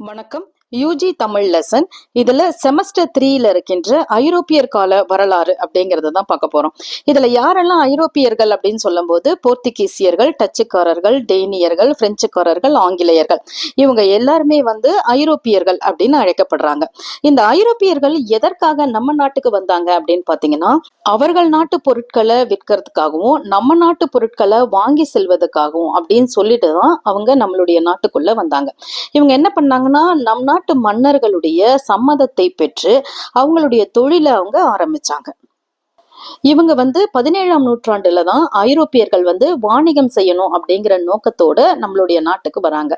வணக்கம். UG Tamil lesson இதுல semester த்ரீல இருக்கின்ற ஐரோப்பியர் கால வரலாறு அப்படிங்கறத தான் பார்க்க போறோம். இதுல யாரெல்லாம் ஐரோப்பியர்கள் அப்படின்னு சொல்லும் போது போர்த்துகீசியர்கள் டச்சுக்காரர்கள் டேனியர்கள் பிரெஞ்சுக்காரர்கள் ஆங்கிலேயர்கள். இவங்க எல்லாருமே வந்து ஐரோப்பியர்கள் அப்படின்னு அழைக்கப்படுறாங்க. இந்த ஐரோப்பியர்கள் எதற்காக நம்ம நாட்டுக்கு வந்தாங்க அப்படின்னு பாத்தீங்கன்னா அவர்கள் நாட்டு பொருட்களை விற்கிறதுக்காகவும் நம்ம நாட்டு பொருட்களை வாங்கி செல்வதற்காகவும் அப்படின்னு சொல்லிட்டு தான் அவங்க நம்மளுடைய நாட்டுக்குள்ள வந்தாங்க. இவங்க என்ன பண்ணாங்கன்னா நம் நாட்டு மன்னர்களுடைய சம்மதத்தை பெற்று அவங்களுடைய தொழிலை அவங்க ஆரம்பிச்சாங்க. இவங்க வந்து பதினேழாம் நூற்றாண்டுல தான் ஐரோப்பியர்கள் வந்து வாணிகம் செய்யணும் அப்படிங்கிற நோக்கத்தோட நம்மளுடைய நாட்டுக்கு வராங்க.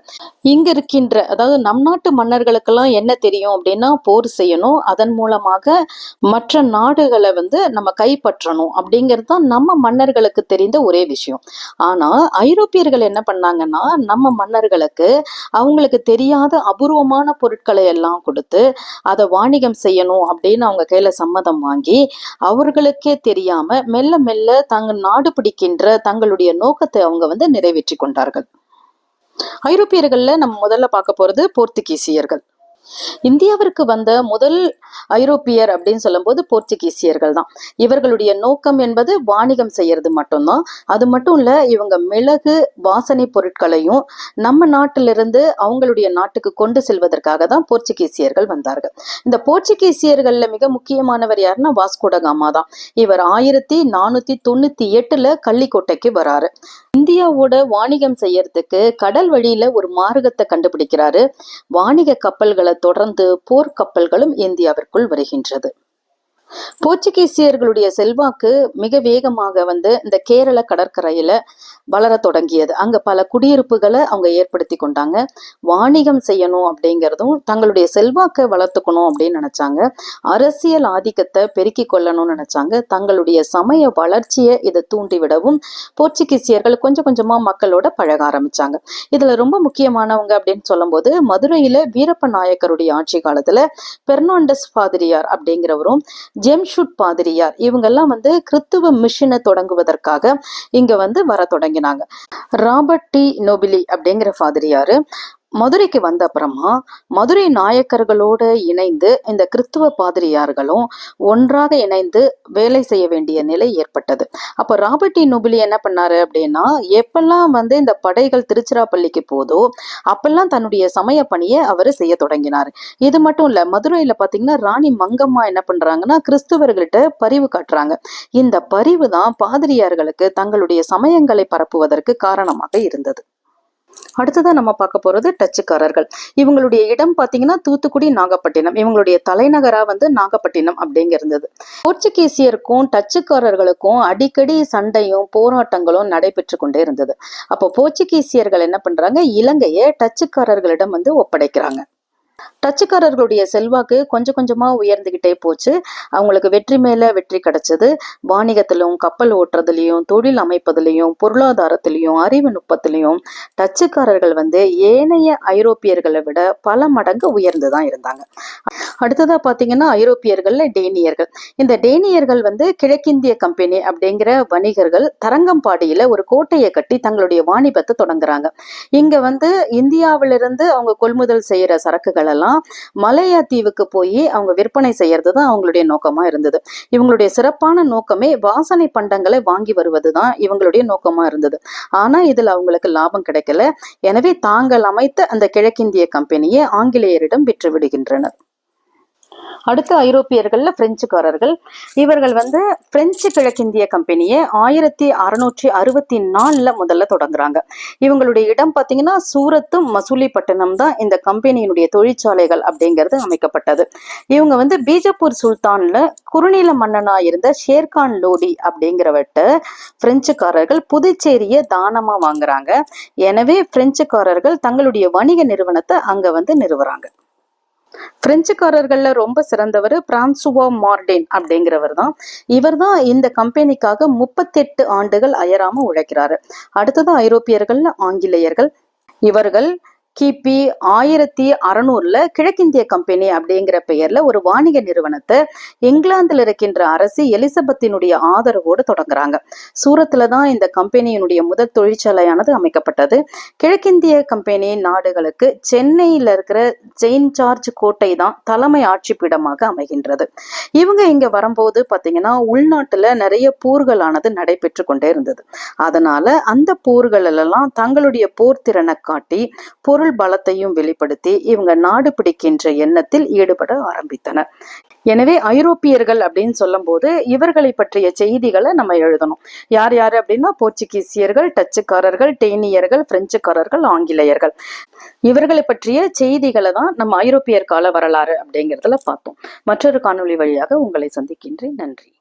இங்க இருக்கின்ற அதாவது நம் நாட்டு மன்னர்களுக்கெல்லாம் என்ன தெரியும் அப்படின்னா போர் செய்யணும். அதன் மூலமாக மற்ற நாடுகளை வந்து நம்ம கைப்பற்றணும் அப்படிங்கிறது தான் நம்ம மன்னர்களுக்கு தெரிந்த ஒரே விஷயம். ஆனா ஐரோப்பியர்கள் என்ன பண்ணாங்கன்னா நம்ம மன்னர்களுக்கு அவங்களுக்கு தெரியாத அபூர்வமான பொருட்களை எல்லாம் கொடுத்து அதை வாணிகம் செய்யணும் அப்படின்னு அவங்க கையில சம்மதம் வாங்கி அவர்களுக்கே தெரியாம மெல்ல மெல்ல தங்கள் நாடு பிடிக்கின்ற தங்களுடைய நோக்கத்தை அவங்க வந்து நிறைவேற்றி கொண்டார்கள். ஐரோப்பியர்கள்ல நம்ம முதல்ல பார்க்க போறது போர்த்துகீசியர்கள். இந்தியாவிற்கு வந்த முதல் ஐரோப்பியர் அப்படின்னு சொல்லும்போது போர்ச்சுகீசியர்கள் தான் இவர்களுடைய நோக்கம் என்பது வாணிகம் செய்யறது மட்டும்தான். அது மட்டும் இல்ல இவங்க மிளகு வாசனை பொருட்களையும் நம்ம நாட்டிலிருந்து அவங்களுடைய நாட்டுக்கு கொண்டு செல்வதற்காக தான் போர்ச்சுகீசியர்கள் வந்தார்கள். இந்த போர்ச்சுகீசியர்கள்ல மிக முக்கியமானவர் யாருன்னா வாஸ்கோடகாமா தான். இவர் ஆயிரத்தி நானூத்தி தொண்ணூத்தி எட்டுல கள்ளிக்கோட்டைக்கு வராரு. இந்தியாவோட வாணிகம் செய்யறதுக்கு கடல் வழியில ஒரு மார்க்கத்தை கண்டுபிடிக்கிறாரு. வாணிக கப்பல்களை தொடர்ந்து போர்க்கப்பல்களும் இந்தியாவிற்குள் வருகின்றது. போர்ச்சுகீசியர்களுடைய செல்வாக்கு மிக வேகமாக வந்து இந்த கேரள கடற்கரையில வளர தொடங்கியது. அங்க பல குடியிருப்புகளை அவங்க ஏற்படுத்தி கொண்டாங்க. வாணிகம் செய்யணும் அப்படிங்கிறதும் தங்களுடைய செல்வாக்கை வளர்த்துக்கணும் அப்படின்னு நினைச்சாங்க. அரசியல் ஆதிக்கத்தை பெருக்கி கொள்ளணும்னு நினைச்சாங்க. தங்களுடைய சமய வளர்ச்சியை இதை தூண்டிவிடவும் போர்ச்சுகீசியர்கள் கொஞ்சம் கொஞ்சமா மக்களோட பழக ஆரம்பிச்சாங்க. இதுல ரொம்ப முக்கியமானவங்க அப்படின்னு சொல்லும்போது மதுரையில வீரப்ப நாயக்கருடைய ஆட்சி காலத்துல பெர்னாண்டஸ் பாதிரியார் அப்படிங்கிறவரும் ஜெம்ஷுட் பாதிரியார் இவங்கெல்லாம் வந்து கிறித்துவ மிஷினை தொடங்குவதற்காக இங்க வந்து வர தொடங்கி தொடங்கினாங்க ராபர்ட் டி. நோபிலி அப்படிங்கிற ஃபாதர் யாரு? மதுரைக்கு வந்த அப்புறமா மதுரை நாயக்கர்களோடு இணைந்து இந்த கிறிஸ்துவ பாதிரியார்களும் ஒன்றாக இணைந்து வேலை செய்ய வேண்டிய நிலை ஏற்பட்டது. அப்ப ராபர்டி நூபிலி என்ன பண்ணாரு அப்படின்னா எப்பெல்லாம் வந்து இந்த படைகள் திருச்சிராப்பள்ளிக்கு போதோ அப்பெல்லாம் தன்னுடைய சமய பணியை அவர் செய்ய தொடங்கினார். இது மட்டும் இல்ல மதுரையில பாத்தீங்கன்னா ராணி மங்கம்மா என்ன பண்றாங்கன்னா கிறிஸ்துவர்கள்ட்ட பரிவு காட்டுறாங்க. இந்த பரிவு தான் பாதிரியார்களுக்கு தங்களுடைய சமயங்களை பரப்புவதற்கு காரணமாக இருந்தது. அடுத்ததா நம்ம பார்க்க போறது டச்சுக்காரர்கள். இவங்களுடைய இடம் பாத்தீங்கன்னா தூத்துக்குடி நாகப்பட்டினம். இவங்களுடைய தலைநகரா வந்து நாகப்பட்டினம் அப்படிங்க இருந்தது போர்ச்சுகீசியருக்கும் டச்சுக்காரர்களுக்கும் அடிக்கடி சண்டையும் போராட்டங்களும் நடைபெற்று கொண்டே இருந்தது. அப்போ போர்ச்சுகீசியர்கள் என்ன பண்றாங்க? இலங்கையை டச்சுக்காரர்களிடம் வந்து ஒப்படைக்கிறாங்க. டச்சுக்காரர்களுடைய செல்வாக்கு கொஞ்சம் கொஞ்சமா உயர்ந்துகிட்டே போச்சு. அவங்களுக்கு வெற்றி மேல வெற்றி கிடைச்சது. வாணிகத்திலும் கப்பல் ஓட்டுறதுலயும் தொழில் அமைப்பதிலையும் பொருளாதாரத்திலையும் அறிவு நுட்பத்திலையும் டச்சுக்காரர்கள் வந்து ஏனைய ஐரோப்பியர்களை விட பல மடங்கு உயர்ந்து தான் இருந்தாங்க. அடுத்ததா பாத்தீங்கன்னா ஐரோப்பியர்கள் டேனியர்கள். இந்த டேனியர்கள் வந்து கிழக்கிந்திய கம்பெனி அப்படிங்கிற வணிகர்கள் தரங்கம்பாடியில ஒரு கோட்டையை கட்டி தங்களுடைய வாணிபத்தை தொடங்குறாங்க. இங்க வந்து இந்தியாவிலிருந்து அவங்க கொள்முதல் செய்யற சரக்குகள் எல்லாம் மலையா தீவுக்கு போய் அவங்க விற்பனை செய்யறது தான் அவங்களுடைய நோக்கமா இருந்தது. இவங்களுடைய சிறப்பான நோக்கமே வாசனை பண்டங்களை வாங்கி வருவது தான் இவங்களுடைய நோக்கமா இருந்தது. ஆனா இதுல அவங்களுக்கு லாபம் கிடைக்கல. எனவே தாங்கள் அமைத்த அந்த கிழக்கிந்திய கம்பெனியை ஆங்கிலேயரிடம் விற்று விடுகின்றனர். அடுத்த ஐரோப்பியர்கள்ல பிரெஞ்சுக்காரர்கள். இவர்கள் வந்து பிரெஞ்சு கிழக்கிந்திய கம்பெனியை ஆயிரத்தி அறுநூற்றி அறுபத்தி நாலுல முதல்ல தொடங்குறாங்க. இவங்களுடைய இடம் பார்த்தீங்கன்னா சூரத்தும் மசூலிப்பட்டினம் தான் இந்த கம்பெனியினுடைய தொழிற்சாலைகள் அப்படிங்கிறது அமைக்கப்பட்டது. இவங்க வந்து பீஜப்பூர் சுல்தான்ல குறுநில மன்னனா இருந்த ஷேர்கான் லோடி அப்படிங்கிறவட்ட பிரெஞ்சுக்காரர்கள் புதுச்சேரியை தானமா வாங்குறாங்க. எனவே பிரெஞ்சுக்காரர்கள் தங்களுடைய வணிக நிறுவனத்தை அங்க வந்து நிறுவுறாங்க. பிரெஞ்சுக்காரர்கள்ல ரொம்ப சிறந்தவர் பிரான்சுவா மார்டேன் அப்படிங்கிறவர் தான். இவர் தான் இந்த கம்பெனிக்காக முப்பத்தெட்டு ஆண்டுகள் அயராம உழைக்கிறாரு. அடுத்தது ஐரோப்பியர்கள்ல ஆங்கிலேயர்கள். இவர்கள் கிபி ஆயிரத்தி அறநூறுல கிழக்கிந்திய கம்பெனி அப்படிங்கிற பெயர்ல ஒரு வாணிக நிறுவனத்தை இங்கிலாந்துல இருக்கின்ற அரசி எலிசபெத்தினுடைய ஆதரவோடு தொடங்குறாங்க. சூரத்துல தான் இந்த கம்பெனியினுடைய முதல் தொழிற்சாலையானது அமைக்கப்பட்டது. கிழக்கிந்திய கம்பெனி நாடுகளுக்கு சென்னையில இருக்கிற செயின்ட் ஜார்ஜ் கோட்டை தான் தலைமை ஆட்சிப்பிடமாக அமைகின்றது. இவங்க இங்க வரும்போது பாத்தீங்கன்னா உள்நாட்டுல நிறைய போர்களானது நடைபெற்று கொண்டே இருந்தது. அதனால அந்த போர்கள் எல்லாம் தங்களுடைய போர் திறனை காட்டி பொருள் பலத்தையும் வெளிப்படுத்தி இவங்க நாடு பிடிக்கின்ற எண்ணத்தில் ஈடுபட ஆரம்பித்தனர். எனவே ஐரோப்பியர்கள் அப்படின்னு சொல்லும்போது இவர்களை பற்றிய செய்திகளை நம்ம எழுதணும். யார் யார் அப்படின்னா போர்ச்சுகீசியர்கள் டச்சுக்காரர்கள் டேனியர்கள் பிரெஞ்சுக்காரர்கள் ஆங்கிலேயர்கள். இவர்களை பற்றிய செய்திகளை தான் நம்ம ஐரோப்பியர் கால வரலாறு அப்படிங்கிறதுல பார்த்தோம். மற்றொரு காணொளி வழியாக உங்களை சந்திக்கின்றேன். நன்றி.